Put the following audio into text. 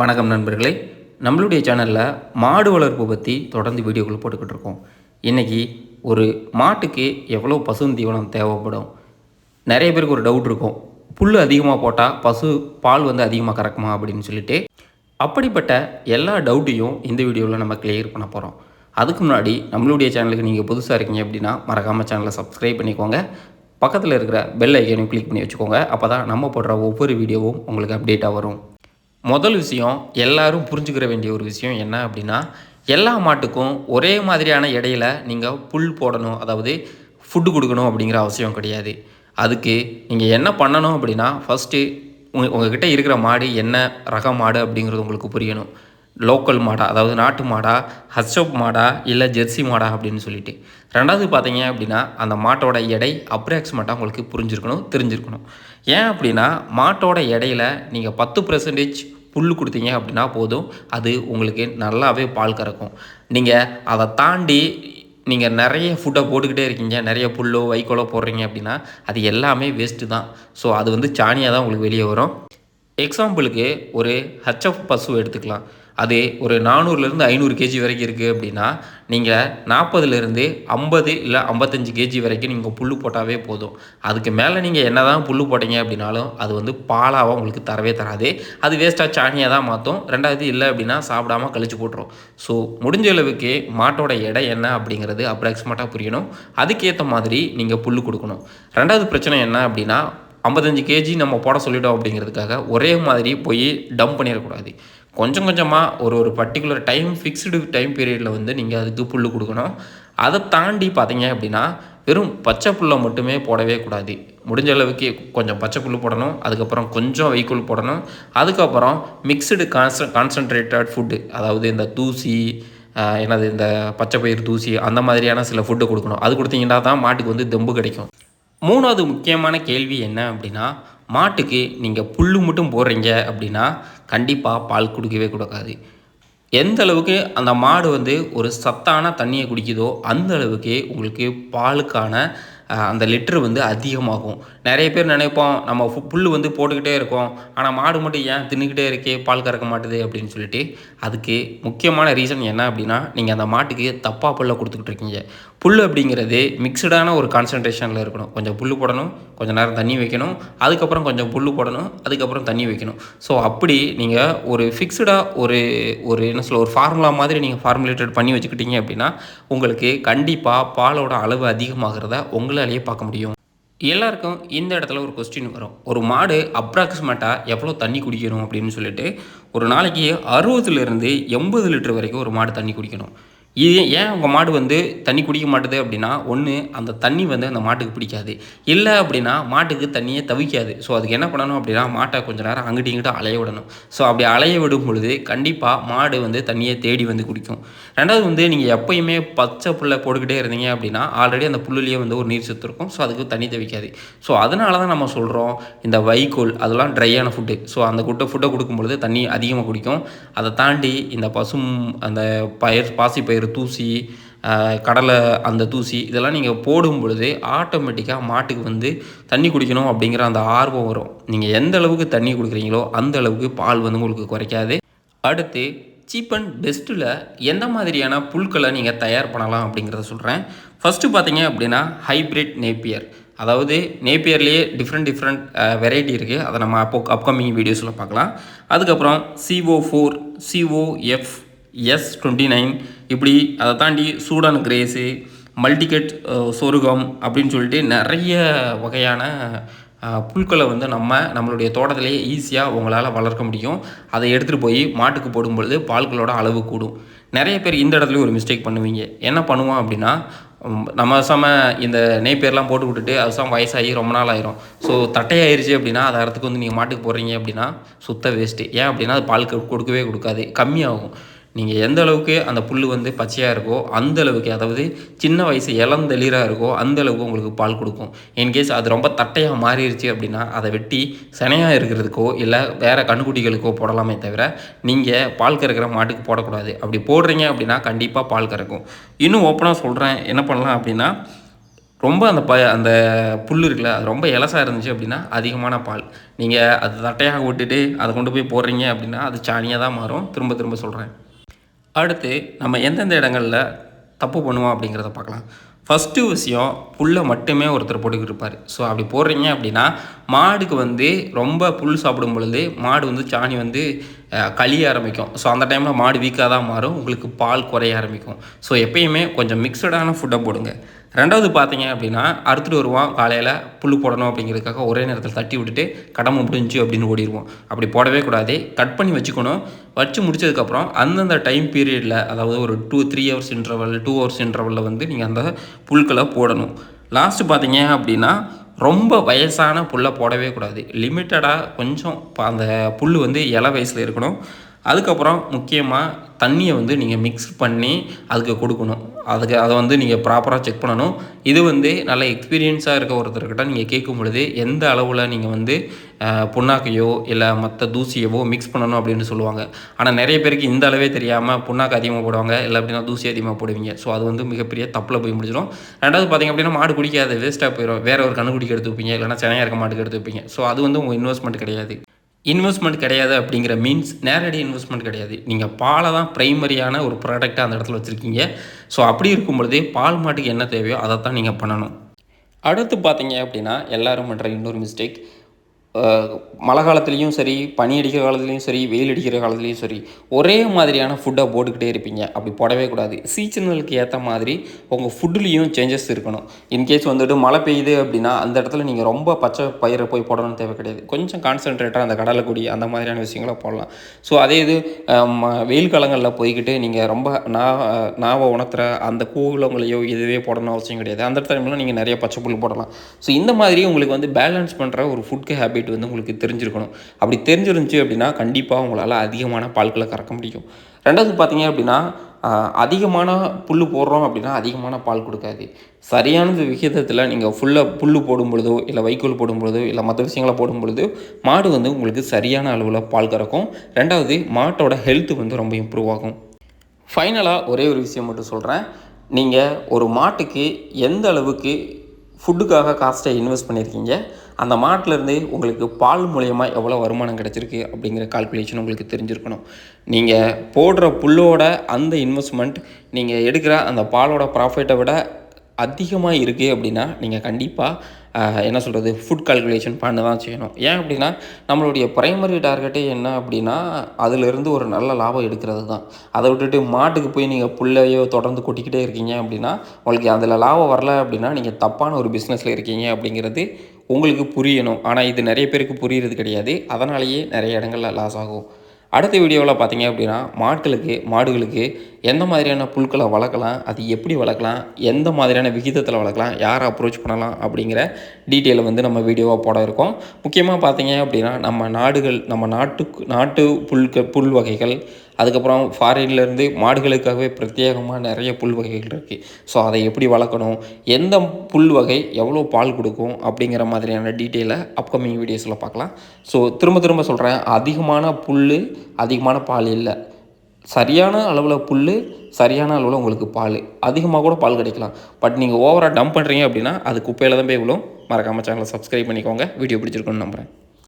வணக்கம் நண்பர்களே. நம்மளுடைய சேனலில் மாடு வளர்ப்பு பற்றி தொடர்ந்து வீடியோக்கள் போட்டுக்கிட்டு இருக்கோம். இன்றைக்கி ஒரு மாட்டுக்கு எவ்வளோ பசுந்தீவனம் தேவைப்படும்? நிறைய பேருக்கு ஒரு டவுட் இருக்கும். புல் அதிகமாக போட்டால் பசு பால் வந்து அதிகமாக கறக்குமா அப்படின்னு சொல்லிட்டு. அப்படிப்பட்ட எல்லா டவுட்டையும் இந்த வீடியோவில் நம்ம கிளியர் பண்ண போகிறோம் அதுக்கு முன்னாடி நம்மளுடைய சேனலுக்கு நீங்கள் புதுசாக இருக்கீங்க அப்படின்னா மறக்காமல் சேனலை சப்ஸ்கிரைப் பண்ணிக்கோங்க. பக்கத்தில் இருக்கிற பெல் ஐக்கனையும் கிளிக் பண்ணி வச்சுக்கோங்க. அப்போ தான் நம்ம போடுற ஒவ்வொரு வீடியோவும் உங்களுக்கு அப்டேட்டாக வரும். முதல் விஷயம் எல்லாரும் புரிஞ்சுக்கிற வேண்டிய ஒரு விஷயம் என்ன அப்படின்னா எல்லா மாட்டுக்கும் ஒரே மாதிரியான இடையில நீங்கள் புல் போடணும் அதாவது ஃபுட்டு கொடுக்கணும் அப்படிங்கிற அவசியம் கிடையாது. அதுக்கு நீங்கள் என்ன பண்ணணும் அப்படின்னா ஃபஸ்ட்டு உங்கள் உங்ககிட்ட இருக்கிற மாடு என்ன ரக மாடு அப்படிங்கிறது உங்களுக்கு புரியணும். லோக்கல் மாடா அதாவது நாட்டு மாடா ஹஸ்டப் மாடா இல்லை ஜெர்சி மாடா அப்படின்னு சொல்லிட்டு. ரெண்டாவது பார்த்தீங்க அப்படின்னா அந்த மாட்டோட எடை அப்ராக்சிமேட்டாக உங்களுக்கு புரிஞ்சிருக்கணும் தெரிஞ்சிருக்கணும். ஏன் அப்படின்னா மாட்டோட எடையில நீங்கள் பத்து பர்சன்டேஜ் புல் கொடுத்தீங்க அப்படின்னா போதும். அது உங்களுக்கு நல்லாவே பால் கறக்கும். நீங்கள் அதை தாண்டி நீங்கள் நிறைய ஃபுட்டை போட்டுக்கிட்டே இருக்கீங்க. நிறைய புல்லோ வைக்கோலோ போடுறீங்க அப்படின்னா அது எல்லாமே வேஸ்ட்டு தான். ஸோ அது வந்து சாணியாக தான் உங்களுக்கு வெளியே வரும். எக்ஸாம்பிளுக்கு ஒரு ஹச்எஃப் பசு எடுத்துக்கலாம். அது ஒரு நானூறுலேருந்து ஐநூறு கேஜி வரைக்கும் இருக்குது அப்படின்னா நீங்கள் நாற்பதுலேருந்து ஐம்பது இல்லை ஐம்பத்தஞ்சு கேஜி வரைக்கும் நீங்கள் புல் போட்டாவே போதும். அதுக்கு மேலே நீங்கள் என்ன தான் புல் போட்டீங்க அப்படின்னாலும் அது வந்து பாலாக உங்களுக்கு தரவே தராது. அது வேஸ்ட்டாக சாணியாக தான் மாற்றும் ரெண்டாவது இல்லை அப்படின்னா சாப்பிடாம கழிச்சு போட்டுரும். ஸோ முடிஞ்ச அளவுக்கு மாட்டோட எடை என்ன அப்படிங்கிறது அப்ராக்சிமேட்டாக புரியணும். அதுக்கேற்ற மாதிரி நீங்கள் புல் கொடுக்கணும். ரெண்டாவது பிரச்சனை என்ன அப்படின்னா ஐம்பத்தஞ்சு கேஜி நம்ம போட சொல்லிட்டோம் அப்படிங்கிறதுக்காக ஒரே மாதிரி போய் டம்ப் பண்ணிடக்கூடாது. கொஞ்சம் கொஞ்சமாக ஒரு ஒரு பர்டிகுலர் டைம் ஃபிக்ஸ்டு டைம் பீரியடில் வந்து நீங்கள் அதுக்கு புல் கொடுக்கணும். அதை தாண்டி பார்த்தீங்க அப்படின்னா வெறும் பச்சை புல்லை மட்டுமே போடவே கூடாது. முடிஞ்ச அளவுக்கு கொஞ்சம் பச்சை புல் போடணும். அதுக்கப்புறம் கொஞ்சம் வைக்கோல் போடணும். அதுக்கப்புறம் மிக்சடு கான்ச கான்சன்ட்ரேட்டட் ஃபுட்டு அதாவது இந்த தூசி என்னது இந்த பச்சை பயிர் தூசி அந்த மாதிரியான சில ஃபுட்டு கொடுக்கணும். அது கொடுத்தீங்கன்னா தான் மாட்டுக்கு வந்து தெம்பு கிடைக்கும். மூணாவது முக்கியமான கேள்வி என்ன அப்படின்னா மாட்டுக்கு நீங்கள் புல் மட்டும் போடுறீங்க அப்படின்னா கண்டிப்பாக பால் குடிக்கவே கொடுக்காது எந்த அளவுக்கு அந்த மாடு வந்து ஒரு சத்தான தண்ணியை குடிக்குதோ அந்த அளவுக்கு உங்களுக்கு பாலுக்கான அந்த லிட்டர் வந்து அதிகமாகும். நிறைய பேர் நினைப்போம் நம்ம ஃபு- வந்து போட்டுக்கிட்டே இருக்கோம். ஆனால் மாடு மட்டும் ஏன் தின்னுக்கிட்டே இருக்கே பால் கறக்க மாட்டுது அப்படின்னு சொல்லிட்டு அதுக்கு முக்கியமான ரீசன் என்ன அப்படின்னா நீங்கள் அந்த மாட்டுக்கு தப்பாக புல்லை கொடுத்துக்கிட்டு இருக்கீங்க. புல் அப்படிங்கிறது மிக்சடான ஒரு கான்சன்ட்ரேஷனில் இருக்கணும். கொஞ்சம் புல் போடணும் கொஞ்சம் நேரம் தண்ணி வைக்கணும் அதுக்கப்புறம் கொஞ்சம் புல் போடணும் அதுக்கப்புறம் தண்ணி வைக்கணும். ஸோ அப்படி நீங்கள் ஒரு ஃபிக்ஸ்டாக ஒரு ஒரு என்ன சொல்ல ஒரு ஃபார்முலா மாதிரி நீங்கள் ஃபார்முலேட்டட் பண்ணி வச்சுக்கிட்டீங்க அப்படின்னா உங்களுக்கு கண்டிப்பாக பாலோட அளவு அதிகமாகிறத உங்களை உங்களாலேயே பார்க்க முடியும். எல்லாருக்கும் இந்த இடத்துல ஒரு கொஸ்டின் வரும். ஒரு மாடு அப்ராக்சிமேட்டாக எவ்வளோ தண்ணி குடிக்கணும் அப்படின்னு சொல்லிட்டு ஒரு நாளைக்கு அறுபதுலேருந்து எண்பது லிட்டர் வரைக்கும் ஒரு மாடு தண்ணி குடிக்கணும். இது ஏன் உங்கள் மாடு வந்து தண்ணி குடிக்க மாட்டுது அப்படின்னா ஒன்று அந்த தண்ணி வந்து அந்த மாட்டுக்கு பிடிக்காது. இல்லை அப்படின்னா மாட்டுக்கு தண்ணியே தவிக்காது. ஸோ அதுக்கு என்ன பண்ணணும் அப்படின்னா மாட்டை கொஞ்ச நேரம் அங்கிட்டு இங்கிட்ட அலைய விடணும். ஸோ அப்படி அலைய விடும் பொழுது கண்டிப்பாக மாடு வந்து தண்ணியை தேடி வந்து குடிக்கும். ரெண்டாவது வந்து நீங்கள் எப்பயுமே பச்சை புல்லை போட்டுக்கிட்டே இருந்தீங்க அப்படின்னா ஆல்ரெடி அந்த புல்லுலேயே வந்து ஒரு நீர் சத்து இருக்கும். ஸோ அதுக்கு தண்ணி தவிக்காது. ஸோ அதனால தான் நம்ம சொல்கிறோம் இந்த வைக்கோல் அதெல்லாம் ட்ரையான ஃபுட்டு ஸோ அந்த குட்டை ஃபுட்டை கொடுக்கும்பொழுது தண்ணி அதிகமாக குடிக்கும். அதை தாண்டி இந்த பசும் அந்த பயிர் பாசி பயிர் தூசி கடலை அந்த தூசி இதெல்லாம் நீங்கள் போடும் பொழுது ஆட்டோமேட்டிக்காக மாட்டுக்கு வந்து தண்ணி குடிக்கணும் அப்படிங்கிற அந்த ஆர்வம் வரும். நீங்கள் எந்த அளவுக்கு தண்ணி கொடுக்குறீங்களோ அந்த அளவுக்கு பால் வந்து உங்களுக்கு குறைக்காது. அடுத்து சீப் அண்ட் பெஸ்ட்டில் எந்த மாதிரியான புல்களை நீங்கள் தயார் பண்ணலாம் அப்படிங்கிறத சொல்கிறேன் ஃபஸ்ட்டு பார்த்தீங்க அப்படின்னா ஹைப்ரிட் நேப்பியர் அதாவது நேப்பியர்லேயே டிஃப்ரெண்ட் டிஃப்ரெண்ட் வெரைட்டி இருக்குது அதை நம்ம அப்போ அப்கமிங் வீடியோஸில் பார்க்கலாம். அதுக்கப்புறம் CO four COF S twenty nine இப்படி அதை தாண்டி சூடான் கிரேஸு மல்டிகெட் சொருகம் அப்படின்னு சொல்லிட்டு நிறைய வகையான புல்களை வந்து நம்ம நம்மளுடைய தோட்டத்திலேயே ஈஸியாக உங்களால் வளர்க்க முடியும். அதை எடுத்துகிட்டு போய் மாட்டுக்கு போடும்பொழுது பால்களோட அளவு கூடும். நிறைய பேர் இந்த இடத்துலையும் ஒரு மிஸ்டேக் பண்ணுவீங்க. என்ன பண்ணுவோம் அப்படின்னா நம்ம சம இந்த நெய்ப்பேர்லாம் போட்டு விட்டுட்டு அது சம வயசாகி ரொம்ப நாள் ஆயிரும். ஸோ தட்டையாயிருச்சு அப்படின்னா அதை அறத்துக்கு வந்து நீங்கள் மாட்டுக்கு போடுறீங்க அப்படின்னா சுத்த வேஸ்ட்டு ஏன் அப்படின்னா அது பால் கொடுக்கவே கொடுக்காது. கம்மியாகும். நீங்கள் எந்த அளவுக்கு அந்த புல் வந்து பச்சையாக இருக்கோ அந்த அளவுக்கு அதாவது சின்ன வயசு இளந்தளிராக இருக்கோ அந்த அளவுக்கு உங்களுக்கு பால் கொடுக்கும். இன்கேஸ் அது ரொம்ப தட்டையாக மாறிடுச்சு அப்படின்னா அதை வெட்டி சினையாக இருக்கிறதுக்கோ இல்லை வேறு கண்ணுக்குட்டிகளுக்கோ போடலாமே தவிர நீங்கள் பால் கறக்கிற மாட்டுக்கு போடக்கூடாது. அப்படி போடுறீங்க அப்படின்னா கண்டிப்பாக பால் கறக்கும். இன்னும் ஓப்பனாக சொல்கிறேன் என்ன பண்ணலாம் அப்படின்னா ரொம்ப அந்த ப அந்த புல் இருக்குல்ல அது ரொம்ப இலசாக இருந்துச்சு அப்படின்னா அதிகமான பால். நீங்கள் அது தட்டையாக விட்டுட்டு அதை கொண்டு போய் போடுறீங்க அப்படின்னா அது சாணியாக தான் மாறும். திரும்ப திரும்ப சொல்கிறேன் அடுத்து நம்ம எந்தெந்த இடங்களில் தப்பு பண்ணுவோம் அப்படிங்கிறத பார்க்கலாம். ஃபஸ்ட்டு விஷயம் புல்லை மட்டுமே ஒருத்தர் போட்டுக்கிட்டு இருப்பார் ஸோ அப்படி போடுறீங்க அப்படின்னா மாடுக்கு வந்து ரொம்ப புல் சாப்பிடும் பொழுது மாடு வந்து சாணி வந்து கழிய ஆரம்பிக்கும். ஸோ அந்த டைமில் மாடு வீக்காக தான் மாறும். உங்களுக்கு பால் குறைய ஆரம்பிக்கும். ஸோ எப்பயுமே கொஞ்சம் மிக்சடான ஃபுட்டை போடுங்க. ரெண்டாவது பார்த்தீங்க அப்படின்னா அறுத்துட்டு வருவோம். காலையில் புல் போடணும் அப்படிங்கிறதுக்காக ஒரே நேரத்தில் தட்டி விட்டுட்டு கடமை முடிஞ்சு அப்படின்னு ஓடிடுவோம் அப்படி போடவே கூடாது. கட் பண்ணி வச்சுக்கணும். வச்சு முடிச்சதுக்கப்புறம் அந்தந்த டைம் பீரியடில் அதாவது ஒரு two three hours interval two hours இன்டர்வலில் வந்து நீங்கள் அந்த புல்களை போடணும். லாஸ்ட்டு பார்த்தீங்க அப்படின்னா ரொம்ப வயசான புல்லை போடவே கூடாது. லிமிட்டடாக கொஞ்சம் அந்த புல் வந்து இலை வயசில் இருக்கணும். அதுக்கப்புறம் முக்கியமாக தண்ணியை வந்து நீங்கள் மிக்ஸ் பண்ணி அதுக்கு கொடுக்கணும். அதுக்கு அதை வந்து நீங்கள் ப்ராப்பராக செக் பண்ணணும். இது வந்து நல்ல எக்ஸ்பீரியன்ஸாக இருக்க ஒருத்தர்கிட்ட நீங்கள் கேட்கும் பொழுது எந்த அளவில் நீங்கள் வந்து புண்ணாக்கையோ இல்லை மற்ற தூசியவோ மிக்ஸ் பண்ணணும் அப்படின்னு சொல்லுவாங்க. ஆனால் நிறைய பேருக்கு இந்த அளவே தெரியாமல் புண்ணாக்கு அதிகமாக போடுவாங்க. இல்லை அப்படின்னா தூசி அதிகமாக போடுவீங்க. ஸோ அது வந்து மிகப்பெரிய தப்பில் போய் முடிஞ்சிடும். ரெண்டாவது பார்த்தீங்க அப்படின்னா மாடு குடிக்காது வேஸ்ட்டாக போயிடும் வேறு ஒரு கண்ணுக்குடிக்கு எடுத்து வைப்பீங்க. இல்லைனா சென்னையாக இருக்க மாட்டுக்கு எடுத்து வைப்பீங்க. ஸோ அது வந்து உங்கள் இன்வெஸ்ட்மெண்ட் கிடையாது. இன்வெஸ்ட்மெண்ட் கிடையாது அப்படிங்கிற மீன்ஸ் நேரடி இன்வெஸ்ட்மெண்ட் கிடையாது. நீங்கள் பாலை தான் ப்ரைமரியான ஒரு ப்ராடக்டாக அந்த இடத்துல வச்சுருக்கீங்க. ஸோ அப்படி இருக்கும் பொழுதே பால் மாட்டுக்கு என்ன தேவையோ அதை தான் நீங்கள் பண்ணணும். அடுத்து பார்த்தீங்க அப்படின்னா எல்லாரும் பண்ணுற இன்னொரு மிஸ்டேக் மழை காலத்துலேயும் சரி பனி அடிக்கிற காலத்துலேயும் சரி வெயில் அடிக்கிற காலத்துலேயும் சரி ஒரே மாதிரியான ஃபுட்டை போட்டுக்கிட்டே இருப்பீங்க. அப்படி போடவே கூடாது. சீசனலுக்கு ஏற்ற மாதிரி உங்கள் ஃபுட்டுலேயும் சேஞ்சஸ் இருக்கணும். இன்கேஸ் வந்துட்டு மழை பெய்யுது அப்படின்னா அந்த இடத்துல நீங்கள் ரொம்ப பச்சை பயிரை போய் போடணும்னு தேவை கிடையாது. கொஞ்சம் கான்சென்ட்ரேட்டாக அந்த கடலைக்குடி அந்த மாதிரியான விஷயங்களை போடலாம். ஸோ அதே இது ம- வெயில் காலங்களில் போய்கிட்டு நீங்கள் ரொம்ப நா நாவை உணர்த்துற அந்த கூலங்களையோ இதுவே போடணும் அவசியம் கிடையாது. அந்த டைமில் நீங்கள் நிறைய பச்சை புல் போடலாம். ஸோ இந்த மாதிரி உங்களுக்கு வந்து பேலன்ஸ் பண்ணுற ஒரு ஃபுட் ஹேபிட் வந்து உங்களுக்கு தெரிஞ்சிருக்கணும். அப்படி தெரிஞ்சிருந்துச்சு அப்படின்னா கண்டிப்பாக உங்களால் அதிகமான பால்களை கறக்க முடியும். ரெண்டாவது பார்த்தீங்க அப்படின்னா அதிகமான புல் போடுறோம் அப்படின்னா அதிகமான பால் கொடுக்காது. சரியான விகிதத்தில் நீங்கள் ஃபுல்லாக புல் போடும் பொழுதோ இல்லை வைக்கோல் போடும் பொழுதோ இல்லை மற்ற விஷயங்களை போடும்பொழுதோ மாடு வந்து உங்களுக்கு சரியான அளவில் பால் கறக்கும். ரெண்டாவது மாட்டோட ஹெல்த் வந்து ரொம்ப இம்ப்ரூவ் ஆகும். ஃபைனலாக ஒரே ஒரு விஷயம் மட்டும் சொல்கிறேன் நீங்கள் ஒரு மாட்டுக்கு எந்த அளவுக்கு ஃபுட்டுக்காக காஸ்ட்டை இன்வெஸ்ட் பண்ணியிருக்கீங்க அந்த மாட்டிலேருந்து உங்களுக்கு பால் மூலயமா எவ்வளோ வருமானம் கிடச்சிருக்கு அப்படிங்கிற கால்குலேஷன் உங்களுக்கு தெரிஞ்சிருக்கணும். நீங்கள் போடுற புல்லோட அந்த இன்வெஸ்ட்மெண்ட் நீங்கள் எடுக்கிற அந்த பாலோட ப்ராஃபிட்டை விட அதிகமாக இருக்குது அப்படின்னா நீங்கள் கண்டிப்பாக என்ன சொல்கிறது ஃபுட் கால்குலேஷன் பண்ண தான் செய்யணும். ஏன் அப்படின்னா நம்மளுடைய ப்ரைமரி டார்கெட்டே என்ன அப்படின்னா அதிலிருந்து ஒரு நல்ல லாபம் எடுக்கிறது தான். அதை விட்டுட்டு மாட்டுக்கு போய் நீங்கள் புல்லையோ தொடர்ந்து கொட்டிக்கிட்டே இருக்கீங்க அப்படின்னா உங்களுக்கு அதில் லாபம் வரல அப்படின்னா நீங்கள் தப்பான ஒரு பிஸ்னஸில் இருக்கீங்க அப்படிங்கிறது உங்களுக்கு புரியணும். ஆனால் இது நிறைய பேருக்கு புரியுறது கிடையாது. அதனாலேயே நிறைய இடங்களில் லாஸ் ஆகும். அடுத்த வீடியோவில் பார்த்தீங்க அப்படின்னா மாட்களுக்கு மாடுகளுக்கு எந்த மாதிரியான புல்களை வளர்க்கலாம் அது எப்படி வளர்க்கலாம் எந்த மாதிரியான விகிதத்தில் வளர்க்கலாம் யாரை அப்ரோச் பண்ணலாம் அப்படிங்கிற டீட்டெயிலை வந்து நம்ம வீடியோவாக போட இருக்கோம். முக்கியமாக பார்த்தீங்க அப்படின்னா நம்ம நாடுகள் நம்ம நாட்டுக்கு நாட்டு புல்க புல் வகைகள் அதுக்கப்புறம் ஃபாரின்லேருந்து மாடுகளுக்காகவே பிரத்யேகமாக நிறைய புல் வகைகள் இருக்குது ஸோ அதை எப்படி வளர்க்கணும்? எந்த புல் வகை எவ்வளோ பால் கொடுக்கும்? அப்படிங்கிற மாதிரியான டீட்டெயிலை அப்கமிங் வீடியோஸில் பார்க்கலாம். ஸோ திரும்ப திரும்ப சொல்கிறேன் அதிகமான புல் அதிகமான பால் இல்லை. சரியான அளவில் புல் சரியான அளவில் உங்களுக்கு பால். அதிகமாக கூட பால் கிடைக்கலாம். பட் நீங்கள் ஓவராக டம்ப் பண்ணுறீங்க அப்படின்னா அது குப்பையில் தான் போய் விழும். மறக்காமல் சேனலை சப்ஸ்கிரைப் பண்ணிக்கோங்க. வீடியோ பிடிச்சிருக்குன்னு நம்புகிறேன்